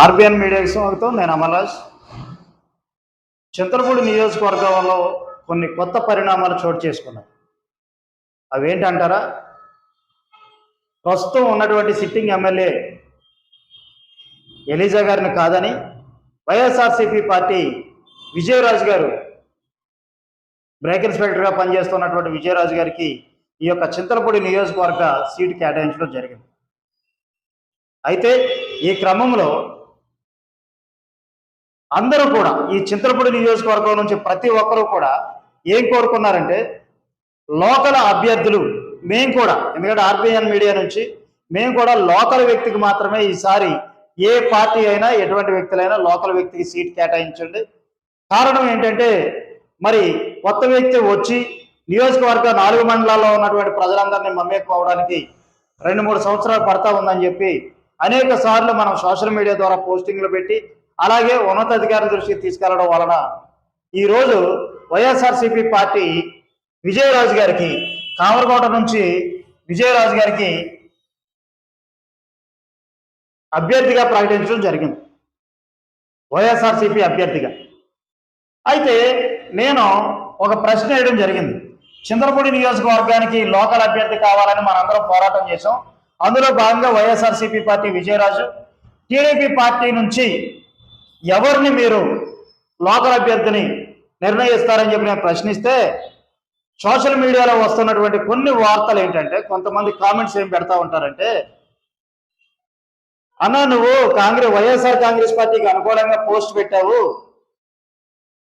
RBN మీడియాకి స్వాగతం. నేను అమలాజ్ చంద్రపూడి నియోజకవర్గంలో కొన్ని కొత్త పరిణామాలు చోటు చేసుకున్నాయి. అవేంటంటారా? ప్రస్తుతం ఉన్నటువంటి సిట్టింగ్ ఎమ్మెల్యే ఎలిజా గారిని కాదని వైఎస్ఆర్సీపీ పార్టీ విజయరాజు గారు బ్రేక్ ఇన్స్పెక్టర్గా పనిచేస్తున్నటువంటి విజయరాజు గారికి ఈ యొక్క చింతలపూడి నియోజకవర్గ సీటు కేటాయించడం జరిగింది. అయితే ఈ క్రమంలో అందరూ కూడా ఈ చింతలపూడి నియోజకవర్గం నుంచి ప్రతి ఒక్కరూ కూడా ఏం కోరుకున్నారంటే లోకల్ అభ్యర్థులు మేము కూడా ఎందుకంటే ఆర్బిఎన్ మీడియా నుంచి మేము కూడా లోకల్ వ్యక్తికి మాత్రమే ఈసారి ఏ పార్టీ అయినా ఎటువంటి వ్యక్తులైనా లోకల్ వ్యక్తికి సీట్ కేటాయించండి. కారణం ఏంటంటే మరి కొత్త వ్యక్తి వచ్చి నియోజకవర్గ నాలుగు మండలాల్లో ఉన్నటువంటి ప్రజలందరినీ మమ్మేకపోవడానికి రెండు మూడు సంవత్సరాలు పడతా ఉందని చెప్పి అనేక సార్లు మనం సోషల్ మీడియా ద్వారా పోస్టింగ్లు పెట్టి అలాగే ఉన్నతాధికారుల దృష్టికి తీసుకెళ్ళడం వలన ఈరోజు వైఎస్ఆర్సీపీ పార్టీ విజయరాజు గారికి కామరకోట నుంచి విజయరాజు గారికి అభ్యర్థిగా ప్రకటించడం జరిగింది. వైఎస్ఆర్సీపీ అభ్యర్థిగా. అయితే నేను ఒక ప్రశ్న వేయడం జరిగింది. చంద్రపూడి నియోజకవర్గానికి లోకల్ అభ్యర్థి కావాలని మనందరం పోరాటం చేశాం. అందులో భాగంగా వైఎస్ఆర్సీపీ పార్టీ విజయరాజు టీడీపీ పార్టీ నుంచి ఎవరిని మీరు లోకల్ అభ్యర్థిని నిర్ణయిస్తారని చెప్పి నేను ప్రశ్నిస్తే సోషల్ మీడియాలో వస్తున్నటువంటి కొన్ని వార్తలు ఏంటంటే కొంతమంది కామెంట్స్ ఏం పెడతా ఉంటారంటే అన్నా నువ్వు కాంగ్రెస్ వైఎస్ఆర్ కాంగ్రెస్ పార్టీకి అనుకూలంగా పోస్ట్ పెట్టావు.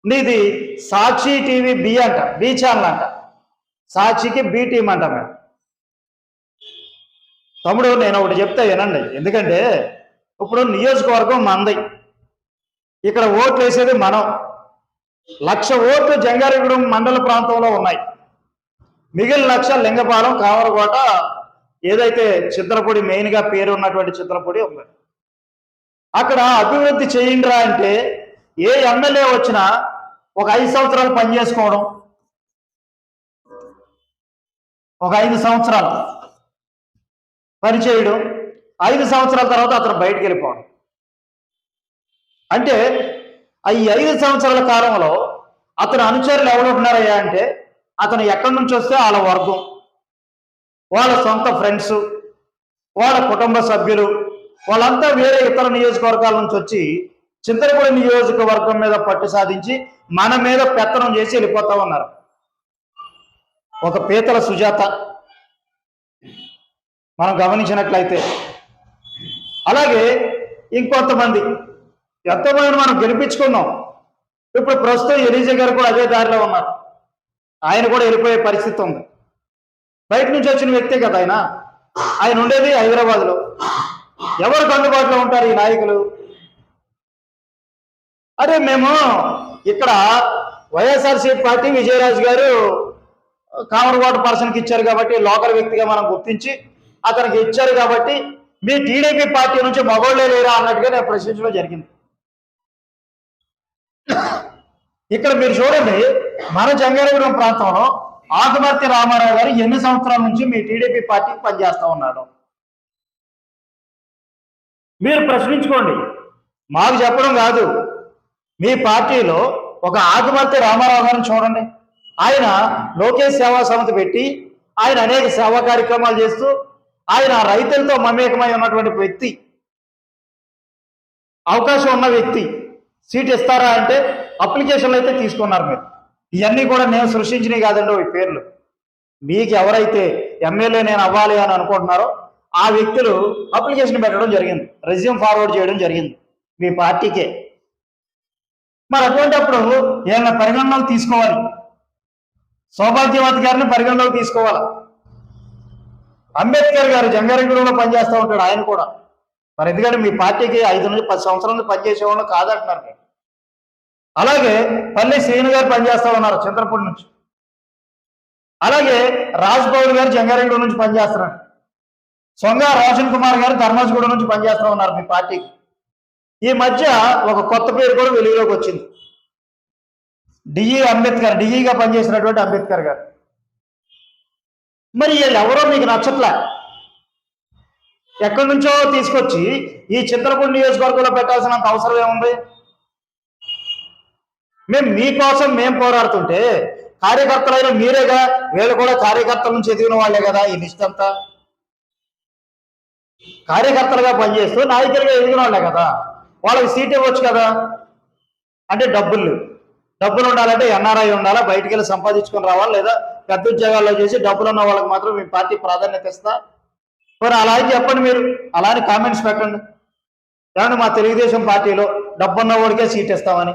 నీది సాక్షి టీవీ బి అంట బి ఛానల్ అంట. సాక్షికి బి టీం అంట మేడం. తమ్ముడు నేను ఒకటి చెప్తా వినండి. ఎందుకంటే ఇప్పుడు నియోజకవర్గం మందై. ఇక్కడ ఓట్లు వేసేది మనం. లక్ష ఓట్లు జంగారగూడెం మండల ప్రాంతంలో ఉన్నాయి. మిగిలిన లక్ష లింగపాలెం కావరకోట ఏదైతే చిత్రపొడి మెయిన్గా పేరు ఉన్నటువంటి చిత్రపొడి ఉంది. అక్కడ అభివృద్ధి చేయండిరా అంటే ఏ ఎమ్మెల్యే వచ్చినా ఒక ఐదు సంవత్సరాలు పనిచేసుకోవడం ఒక ఐదు సంవత్సరాలు పనిచేయడం ఐదు సంవత్సరాల తర్వాత అతను బయటికి వెళ్ళిపోవడం. అంటే ఈ ఐదు సంవత్సరాల కాలంలో అతని అనుచరులు ఎవరు ఉన్నారయ్యా అంటే అతను ఎక్కడి నుంచి వస్తే వాళ్ళ వర్గం వాళ్ళ సొంత ఫ్రెండ్స్ వాళ్ళ కుటుంబ సభ్యులు వాళ్ళంతా వేరే ఇతర నియోజకవర్గాల నుంచి వచ్చి చింతలపూడి నియోజకవర్గం మీద పట్టు సాధించి మన మీద పెత్తనం చేసి వెళ్ళిపోతా ఉన్నారు. ఒక పీతల సుజాత మనం గమనించినట్లయితే. అలాగే ఇంకొంతమంది. ఎంతోమంది మనం గెలిపించుకున్నాం. ఇప్పుడు ప్రస్తుతం ఎలీజా గారు కూడా అదే దారిలో ఉన్నారు. ఆయన కూడా వెళ్ళిపోయే పరిస్థితి ఉంది. బయట నుంచి వచ్చిన వ్యక్తే కదా ఆయన. ఆయన ఉండేది హైదరాబాద్లో. ఎవరికి అందుబాటులో ఉంటారు ఈ నాయకులు? అరే మేము ఇక్కడ వైఎస్ఆర్సీపీ పార్టీ విజయరాజు గారు కామరవాడ పర్సన్కి ఇచ్చారు కాబట్టి లోకల్ వ్యక్తిగా మనం గుర్తించి అతనికి ఇచ్చారు కాబట్టి మీ టీడీపీ పార్టీ నుంచి మగోళ్ళే లేరా అన్నట్టుగా నేను ప్రశ్నించడం జరిగింది. ఇక్కడ మీరు చూడండి మన జంగారెగూడెం ప్రాంతంలో ఆకుమర్తి రామారావు గారు ఎన్ని సంవత్సరాల నుంచి మీ టీడీపీ పార్టీకి పనిచేస్తూ ఉన్నాడు? మీరు ప్రశ్నించుకోండి. మాకు చెప్పడం కాదు. మీ పార్టీలో ఒక ఆకుమర్తి రామారావు గారిని చూడండి. ఆయన లోకేష్ సేవా సమితి పెట్టి ఆయన అనేక సేవా కార్యక్రమాలు చేస్తూ ఆయన రైతులతో మమేకమై ఉన్నటువంటి వ్యక్తి. అవకాశం ఉన్న వ్యక్తి. సీట్ ఇస్తారా అంటే అప్లికేషన్లు అయితే తీసుకున్నారు మీరు. ఇవన్నీ కూడా నేను సృష్టించినవి కాదండి ఈ పేర్లు. మీకు ఎవరైతే ఎమ్మెల్యే నేను అవ్వాలి అని అనుకుంటున్నారో ఆ వ్యక్తులు అప్లికేషన్ పెట్టడం జరిగింది. రెజ్యూమ్ ఫార్వర్డ్ చేయడం జరిగింది. మీ పార్టీకే. మరి అటువంటిప్పుడు ఏమైనా పరిగణనలు తీసుకోవాలి? సౌభాగ్యవతి గారిని పరిగణలోకి తీసుకోవాలి? అంబేద్కర్ గారు జంగారెడ్డిలో పనిచేస్తూ ఉంటాడు ఆయన కూడా. మరి ఎందుకంటే మీ పార్టీకి ఐదు నుంచి పది సంవత్సరాల నుంచి పనిచేసేవాళ్ళు కాదంటున్నారు మీరు. అలాగే పల్లి శ్రీను గారు పనిచేస్తా ఉన్నారు చంద్రపూడి నుంచి. అలాగే రాజ్ గారు జంగారెడ్డి నుంచి పనిచేస్తున్నారు. సొంగ రోషన్ కుమార్ గారు ధర్మాజగూడ నుంచి పనిచేస్తా ఉన్నారు మీ పార్టీకి. ఈ మధ్య ఒక కొత్త పేరు కూడా వెలుగులోకి వచ్చింది. డిఈ అంబేద్కర్ డిఈగా పనిచేసినటువంటి అంబేద్కర్ గారు. మరి వీళ్ళు ఎవరో మీకు నచ్చట్లే. ఎక్కడి నుంచో తీసుకొచ్చి ఈ చింతలపూడి నియోజకవర్గంలో పెట్టాల్సినంత అవసరం ఏముంది? మేము మీకోసం మేము పోరాడుతుంటే కార్యకర్తలైన మీరేగా వీళ్ళు కూడా కార్యకర్తల నుంచి ఎదిగిన వాళ్ళే కదా ఈ లిస్ట్ అంతా? కార్యకర్తలుగా పనిచేస్తూ నాయకులుగా ఎదిగిన వాళ్ళే కదా? వాళ్ళకి సీట్ ఇవ్వచ్చు కదా? అంటే డబ్బులు. డబ్బులు ఉండాలంటే ఎన్ఆర్ఐ ఉండాలా? బయటికి వెళ్ళి సంపాదించుకొని రావాలి? లేదా పెద్ద ఉద్యోగాల్లో చేసి డబ్బులు ఉన్న వాళ్ళకి మాత్రం మీ పార్టీ ప్రాధాన్యత ఇస్తా? మరి అలా అని చెప్పండి మీరు. అలా అని కామెంట్స్ పెట్టండి. ఏమన్నా మా తెలుగుదేశం పార్టీలో డబ్బున్న వాడికే సీట్ ఇస్తామని.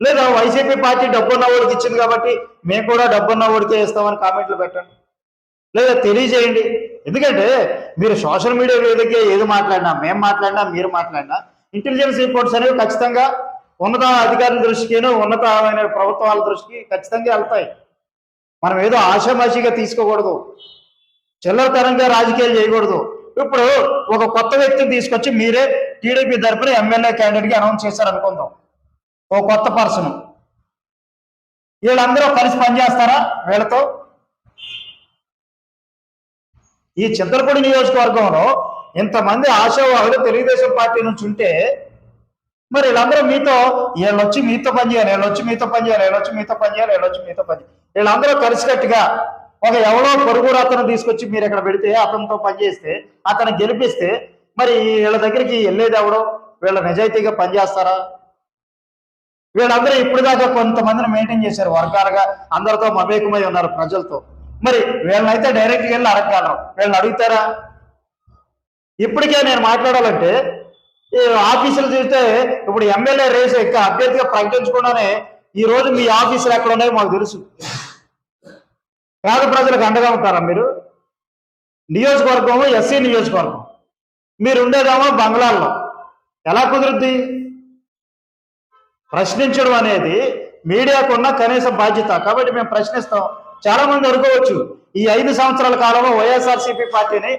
లేదా వైసీపీ పార్టీ డబ్బున్న వాడికి ఇచ్చింది కాబట్టి మేము కూడా డబ్బున్న వాడికే ఇస్తామని కామెంట్లు పెట్టండి. లేదా తెలియజేయండి. ఎందుకంటే మీరు సోషల్ మీడియా వేదికగా ఏది మాట్లాడినా మేము మాట్లాడినా మీరు మాట్లాడినా ఇంటెలిజెన్స్ రిపోర్ట్స్ అనేవి ఖచ్చితంగా ఉన్నత అధికారుల దృష్టికిను ఉన్నతమైన ప్రభుత్వాల దృష్టికి ఖచ్చితంగా వెళ్తాయి. మనం ఏదో ఆషామాషిగా తీసుకోకూడదు. చిల్లరతరంగా రాజకీయాలు చేయకూడదు. ఇప్పుడు ఒక కొత్త వ్యక్తిని తీసుకొచ్చి మీరే టీడీపీ తరఫున ఎమ్మెల్యే క్యాండిడేట్గా అనౌన్స్ చేశారు అనుకుందాం ఓ కొత్త పర్సన్ వీళ్ళందరూ కలిసి పనిచేస్తారా వీళ్ళతో? ఈ చింతలపూడి నియోజకవర్గంలో ఇంతమంది ఆశావాహులు తెలుగుదేశం పార్టీ నుంచి ఉంటే మరి వీళ్ళందరూ మీతో వీళ్ళు వచ్చి మీతో పనిచేయాలి వీళ్ళు వచ్చి మీతో పనిచేయాలి వీళ్ళు వచ్చి మీతో పనిచేయాలి వీళ్ళు వచ్చి మీతో పని వీళ్ళందరూ కలిసికట్టుగా ఒక ఎవరో పొరుగురు అతను తీసుకొచ్చి మీరు ఇక్కడ పెడితే అతనితో పనిచేస్తే అతను గెలిపిస్తే మరి వీళ్ళ దగ్గరికి వెళ్ళేది ఎవడో వీళ్ళ నిజాయితీగా పనిచేస్తారా వీళ్ళందరూ ఇప్పుడు దాకా కొంతమందిని మెయింటైన్ చేశారు వర్గాలుగా అందరితో మమేకమై ఉన్నారు ప్రజలతో. మరి వీళ్ళనైతే డైరెక్ట్గా వెళ్ళి అడగగలరు. వీళ్ళని అడుగుతారా? ఇప్పటికే నేను మాట్లాడాలంటే ఆఫీసులు చూస్తే ఇప్పుడు ఎమ్మెల్యే రేస్ ఎక్క అభ్యర్థిగా ప్రకటించకుండానే ఈ రోజు మీ ఆఫీసులు ఎక్కడ ఉన్నాయో మాకు తెలుసు. పేద ప్రజలకు అండగా ఉంటారా మీరు? నియోజకవర్గం ఎస్సీ నియోజకవర్గం. మీరు ఉండేదేమో బంగ్లాల్లో. ఎలా కుదురుద్ది? ప్రశ్నించడం అనేది మీడియాకున్న కనీస బాధ్యత. కాబట్టి మేము ప్రశ్నిస్తాం. చాలా మంది అనుకోవచ్చు ఈ ఐదు సంవత్సరాల కాలంలో వైఎస్ఆర్సీపీ పార్టీని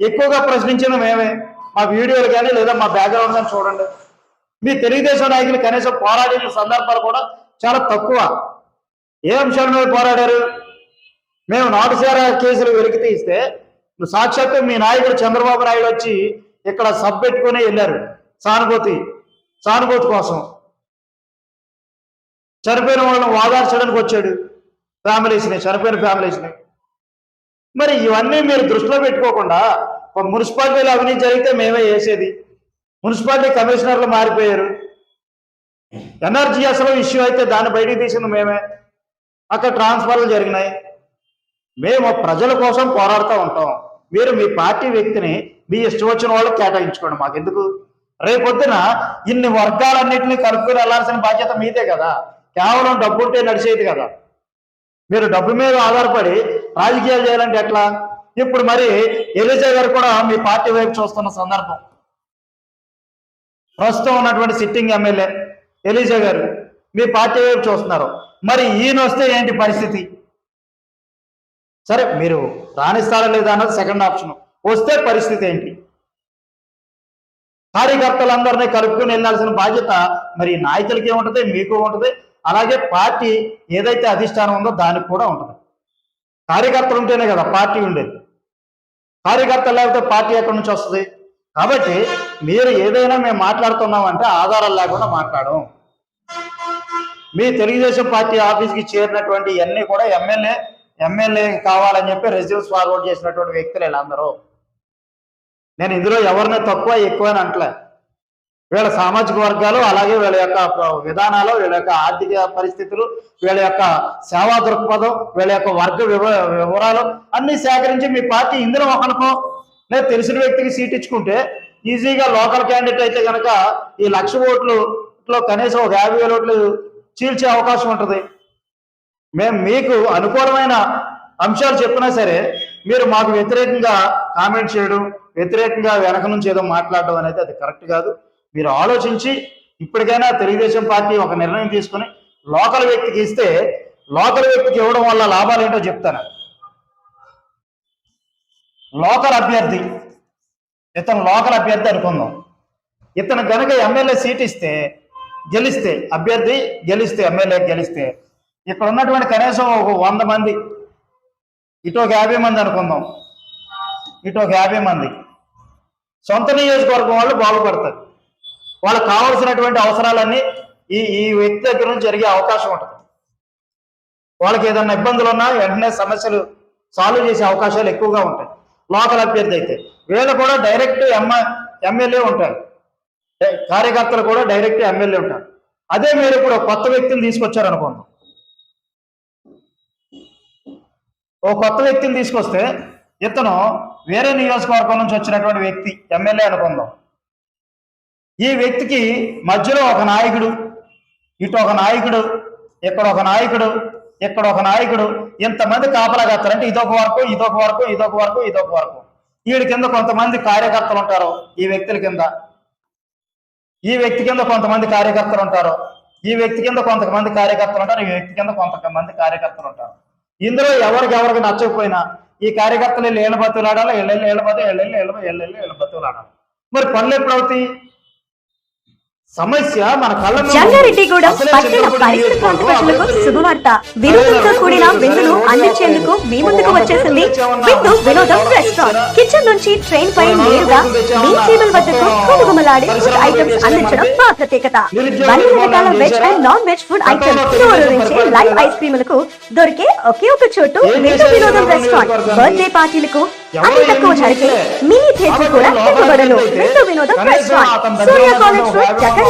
ఎక్కువగా ప్రశ్నించడం మేమే. మా వీడియోలు కానీ లేదా మా బ్యాక్గ్రౌండ్ కానీ చూడండి. మీ తెలుగుదేశం నాయకులు కనీసం పోరాడిన సందర్భాలు కూడా చాలా తక్కువ. ఏ అంశాల మీద పోరాడారు? మేము నాటుసార కేసులు వెలికి తీస్తే సాక్షాత్తు మీ నాయకుడు చంద్రబాబు నాయుడు వచ్చి ఇక్కడ సబ్ పెట్టుకుని వెళ్ళారు. సానుభూతి సానుభూతి కోసం. చనిపోయిన వాళ్ళని వాదార్చడానికి వచ్చాడు ఫ్యామిలీస్ని చనిపోయిన ఫ్యామిలీస్ని. మరి ఇవన్నీ మీరు దృష్టిలో పెట్టుకోకుండా మున్సిపాలిటీలో అవినీతి జరిగితే మేమే వేసేది మున్సిపాలిటీ కమిషనర్లు మారిపోయారు. ఎన్ఆర్జీఎస్లో ఇష్యూ అయితే దాన్ని బయటికి తీసింది మేమే. అక్కడ ట్రాన్స్ఫర్లు జరిగినాయి. మేము ప్రజల కోసం పోరాడుతూ ఉంటాం. మీరు మీ పార్టీ వ్యక్తిని మీ ఇష్టం వచ్చిన వాళ్ళకి కేటాయించుకోండి. మాకు ఎందుకు రేపొద్దున ఇన్ని వర్గాలన్నింటినీ కలుపుకుని వెళ్ళాల్సిన బాధ్యత మీదే కదా. కేవలం డబ్బు ఉంటే నడిచేది కదా. మీరు డబ్బు మీద ఆధారపడి రాజకీయాలు చేయాలంటే ఎట్లా? ఇప్పుడు మరి ఎలిజా గారు కూడా మీ పార్టీ వైపు చూస్తున్న సందర్భం. ప్రస్తుతం ఉన్నటువంటి సిట్టింగ్ ఎమ్మెల్యే ఎలిజా గారు మీ పార్టీ వైపు చూస్తున్నారు. మరి ఈయన వస్తే ఏంటి పరిస్థితి? సరే మీరు రాణిస్తారా లేదా అన్నది సెకండ్ ఆప్షన్ వస్తే పరిస్థితి ఏంటి? కార్యకర్తలందరినీ కలుపుకుని వెళ్ళాల్సిన బాధ్యత మరి నాయకులకి ఉంటుంది మీకు ఉంటుంది. అలాగే పార్టీ ఏదైతే అధిష్టానం ఉందో దానికి కూడా ఉంటుంది. కార్యకర్తలు ఉంటేనే కదా పార్టీ ఉండేది. కార్యకర్తలు లేకపోతే పార్టీ ఎక్కడి నుంచి వస్తుంది? కాబట్టి మీరు ఏదైనా మేము మాట్లాడుతున్నామంటే ఆధారాలు లేకుండా మాట్లాడం మీ తెలుగుదేశం పార్టీ ఆఫీస్కి చేరినటువంటి ఇవన్నీ కూడా ఎమ్మెల్యే ఎమ్మెల్యే కావాలని చెప్పి రెజ్యూమ్స్ ఫార్వర్డ్ చేసినటువంటి వ్యక్తులు వీళ్ళందరూ. నేను ఇందులో ఎవరిని తక్కువ ఎక్కువ అని అంటలే. వీళ్ళ సామాజిక వర్గాలు అలాగే వీళ్ళ యొక్క విధానాలు వీళ్ళ యొక్క ఆర్థిక పరిస్థితులు వీళ్ళ యొక్క సేవా దృక్పథం వీళ్ళ యొక్క వర్గ వివరాలు అన్ని సేకరించి మీ పార్టీ ఇందులో ఒకనుకో నేను తెలిసిన వ్యక్తికి సీట్ ఇచ్చుకుంటే ఈజీగా లోకల్ క్యాండిడేట్ అయితే కనుక ఈ లక్ష ఓట్లులో కనీసం ఒక యాభై వేల ఓట్లు చీల్చే అవకాశం ఉంటుంది. మేము మీకు అనుకూలమైన అంశాలు చెప్పినా సరే మీరు మాకు వ్యతిరేకంగా కామెంట్ చేయడం వ్యతిరేకంగా వెనక నుంచి ఏదో మాట్లాడడం అనేది అది కరెక్ట్ కాదు. మీరు ఆలోచించి ఇప్పటికైనా తెలుగుదేశం పార్టీ ఒక నిర్ణయం తీసుకుని లోకల్ వ్యక్తికి ఇస్తే లోకల్ వ్యక్తికి ఇవ్వడం వల్ల లాభాలు ఏంటో చెప్తాను. లోకల్ అభ్యర్థి ఇతను లోకల్ అభ్యర్థి అనుకుందాం. ఇతను కనుక ఎమ్మెల్యే సీట్ ఇస్తే గెలిస్తే అభ్యర్థి గెలిస్తే ఎమ్మెల్యే గెలిస్తే ఇక్కడ ఉన్నటువంటి కనీసం ఒక వంద మంది ఇటు ఒక యాభై మంది అనుకుందాం. ఇటు ఒక యాభై మంది. సొంత నియోజకవర్గం వాళ్ళు బాగుపడతారు. వాళ్ళకి కావాల్సినటువంటి అవసరాలన్నీ ఈ ఈ వ్యక్తి దగ్గర నుంచి జరిగే అవకాశం ఉంటుంది. వాళ్ళకి ఏదైనా ఇబ్బందులు ఉన్నా వెంటనే సమస్యలు సాల్వ్ చేసే అవకాశాలు ఎక్కువగా ఉంటాయి. లోకల్ అభ్యర్థి అయితే వీళ్ళు కూడా డైరెక్ట్ ఎమ్మ ఎమ్మెల్యే ఉంటారు. కార్యకర్తలు కూడా డైరెక్ట్ ఎమ్మెల్యే ఉంటారు. అదే మీరు ఇప్పుడు కొత్త వ్యక్తిని తీసుకొచ్చారనుకుందాం ఓ కొత్త వ్యక్తిని తీసుకొస్తే ఇతను వేరే నియోజకవర్గం నుంచి వచ్చినటువంటి వ్యక్తి ఎమ్మెల్యే అనుకుందాం. ఈ వ్యక్తికి మధ్యలో ఒక నాయకుడు ఇటు ఒక నాయకుడు ఇక్కడ ఒక నాయకుడు ఇక్కడ ఒక నాయకుడు ఇంతమంది కాపలా కాస్తారంటే ఇదొక వరకు ఇదొక వరకు ఇదొక వరకు ఇదొక వరకు వీడి కింద కొంతమంది కార్యకర్తలు ఉంటారు ఈ వ్యక్తుల కింద. ఈ వ్యక్తి కింద కొంతమంది కార్యకర్తలు ఉంటారు. ఈ వ్యక్తి కింద కొంతమంది కార్యకర్తలు ఉంటారు. ఈ వ్యక్తి కింద కొంతమంది కార్యకర్తలు ఉంటారు. ఇందులో ఎవరికి ఎవరికి నచ్చకపోయినా ఈ కార్యకర్తలు వెళ్ళి ఏళ్ళ బతులాడాలి ఎళ్ళెళ్ళి ఏళ్ళ బతు ఎళ్ళెళ్ళి ఏళ్ళ ఎళ్ళెళ్ళి ఏళ్ళ బతులాడాలి మరి పనులు ఎప్పుడు అవుతాయి? సమస్య మన కళ్ళ జంగారెడ్డిగూడెం పట్టణ పరిసర ప్రాంత ప్రజలకు శుభవార్త. వినోదంతో కూడిన విందును అందించేందుకు మీ ముందుకు వచ్చేసింది విందు వినోదం రెస్టారెంట్. కిచెన్ నుంచి ట్రైన్ పై నేరుగా మీ టేబుల్ వద్దకు కుమకుమలాడే ఫుడ్ ఐటమ్స్ అందించడం మా ప్రత్యేకత. అన్ని రకాల veg and non veg food items నోరూరించే live ice క్రీములకు దొరికే ఒకే ఒక చోటు విందు వినోదం రెస్టారెంట్. బర్త్డే పార్టీలకు అతి తక్కువ ధరకే మినీ థియేటర్ కూడా Vindu Vinodam restaurant Surya college road Jagan